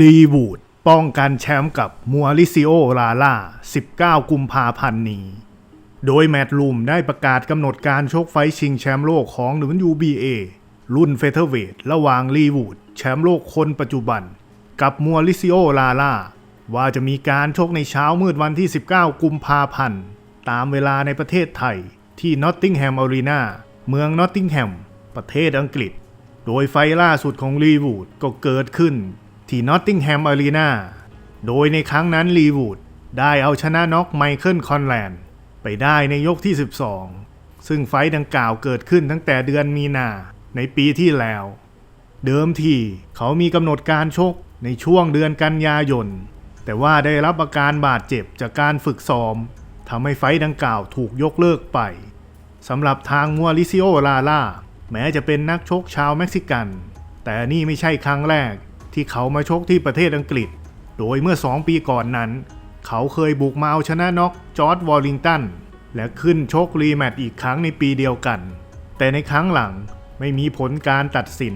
ลีวูดป้องกันแชมป์กับมัวริซิโอลาล่า 19 กุมภาพันธ์นี้ โดยแมตต์ลูมได้ประกาศกำหนดการชกไฟชิงแชมป์โลกของ WBA รุ่นเฟเธอร์เวทระหว่างลีวูดแชมป์โลกคนปัจจุบัน กับมัวริซิโอลาล่า ว่าจะมีการชกในเช้ามืดวันที่ 19 กุมภาพันธ์ ตามเวลาในประเทศไทยที่นอตติงแฮมอารีนาเมืองนอตติงแฮม ประเทศอังกฤษ โดยไฟล่าสุดของลีวูดก็เกิดขึ้น ที่นอตติงแฮมอารีนาโดยในครั้งนั้นลีวูดได้เอาชนะน็อกไมเคิลคอนแลนด์ไปได้ในยกที่ 12 ซึ่งไฟดังกล่าวเกิดขึ้นตั้งแต่เดือนมีนาในปีที่แล้ว เดิมทีเขามีกำหนดการชกในช่วงเดือนกันยายน แต่ว่าได้รับอาการบาดเจ็บจากการฝึกซ้อมทำให้ไฟดังกล่าวถูกยกเลิกไปสำหรับทางมัวลิซิโอลาล่าแม้จะเป็นนักชกชาวเม็กซิกัน แต่นี่ไม่ใช่ครั้งแรก ที่เขามาชกที่ประเทศอังกฤษ โดยเมื่อ 2 ปีก่อนนั้น เขาเคยบุกมาเอาชนะน็อกจอร์ดวอลลิงตัน และขึ้นชกรีแมตช์อีกครั้งในปีเดียวกัน แต่ในครั้งหลังไม่มีผลการตัดสิน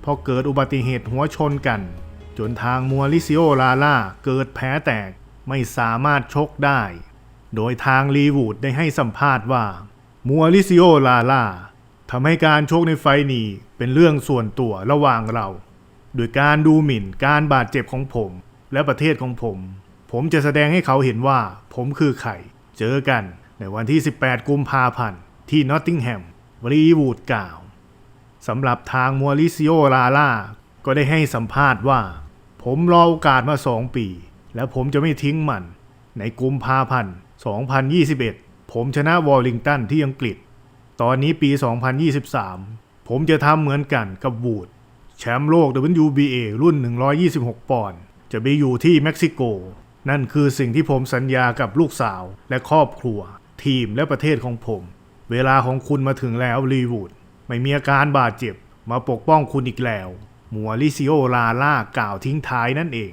เพราะเกิดอุบัติเหตุหัวชนกัน จนทางมัวลิซิโอลาล่าเกิดแผลแตกไม่สามารถชกได้ โดยทางลีวูดได้ให้สัมภาษณ์ว่ามัวลิซิโอลาล่าทำให้การชกในไฟล์นี้เป็นเรื่องส่วนตัวระหว่างเรา โดยการดูหมิ่นการบาดเจ็บของผม และประเทศของผม ผมจะแสดงให้เขาเห็นว่า ผมคือใครเจอกันในวันที่ 18 กุมภาพันธ์ ที่นอตติงแฮมลีวูดกล่าวสำหรับทางมัวริซิโอลาล่าก็ได้ให้สัมภาษณ์ว่า ผมรอโอกาสมา2ปี และผมจะไม่ทิ้งมัน ในกุมภาพันธ์ 2021 ผมชนะวอลลิงตันที่อังกฤษ ตอนนี้ปี 2023 ผมจะทำเหมือนกันกับวูด แชมป์โลก WBA รุ่น 126 ปอนด์จะไปอยู่ที่เม็กซิโก นั่นคือสิ่งที่ผมสัญญากับลูกสาวและครอบครัว ทีมและประเทศของผม เวลาของคุณมาถึงแล้วรีวูดไม่มีอาการบาดเจ็บ มาปกป้องคุณอีกแล้ว มัวลิซิโอลาล่ากล่าวทิ้งท้ายนั่นเอง